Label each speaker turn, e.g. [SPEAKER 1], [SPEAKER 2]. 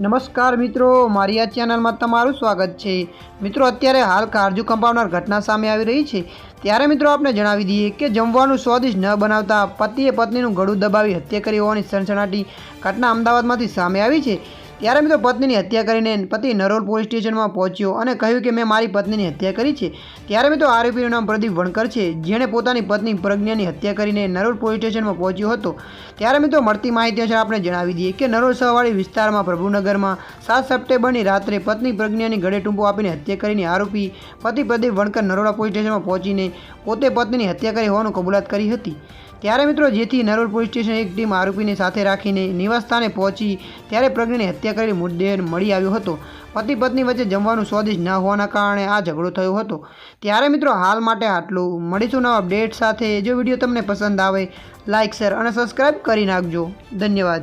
[SPEAKER 1] નમસ્કાર મિત્રો, મારી આ ચેનલમાં તમારું સ્વાગત છે. મિત્રો, અત્યારે હાલ કાળજુ કંપાવનાર ઘટના સામે આવી રહી છે. ત્યારે મિત્રો આપણે જણાવી દઈએ કે જમવાનું સ્વાદિષ્ટ ન બનાવતા પતિએ પત્નીનું ગળું દબાવી હત્યા કરી હોવાની સનસનાટી ઘટના અમદાવાદમાંથી સામે આવી છે. ત્યારે મિત્રો પત્નીની હત્યા કરીને પતિ નરોલ પોલીસ સ્ટેશનમાં પહોંચ્યો અને કહ્યું કે મેં મારી પત્નીની હત્યા કરી છે. ત્યારે મિત્રો આરોપીનું નામ પ્રદીપ વણકર છે, જેણે પોતાની પત્ની પ્રજ્ઞાની હત્યા કરીને નરોલ પોલીસ સ્ટેશનમાં પહોંચ્યો હતો. ત્યારે મિત્રો મળતી માહિતી અનુસાર આપણે જણાવી દઈએ કે નરોલ સહવાળી વિસ્તારમાં પ્રભુનગરમાં સાત સપ્ટેમ્બરની રાત્રે પત્ની પ્રજ્ઞાની ગળે ટૂંપો આપીને હત્યા કરીને આરોપી પતિ પ્રદીપ વણકર નરોડા પોલીસ સ્ટેશનમાં પહોંચીને પોતે પત્નીની હત્યા કરી હોવાનું કબૂલાત કરી હતી. ત્યારે મિત્રો જેથી નરોલ પોલીસ સ્ટેશન એક ટીમ આરોપીને સાથે રાખીને નિવાસસ્થાને પહોંચી, ત્યારે પ્રજ્ઞાની હત્યા કરેલી મૃતદેહ મળી આવ્યો હતો. પતિ પત્ની વચ્ચે જમવાનું સ્વાદિષ્ટ ન હોવાના કારણે આ ઝઘડો થયો હતો. ત્યારે મિત્રો હાલ માટે આટલું. મળીશું નવા અપડેટ સાથે. જો વીડિયો તમને પસંદ આવે લાઇક શેર અને સબસ્ક્રાઈબ કરી નાખજો. ધન્યવાદ.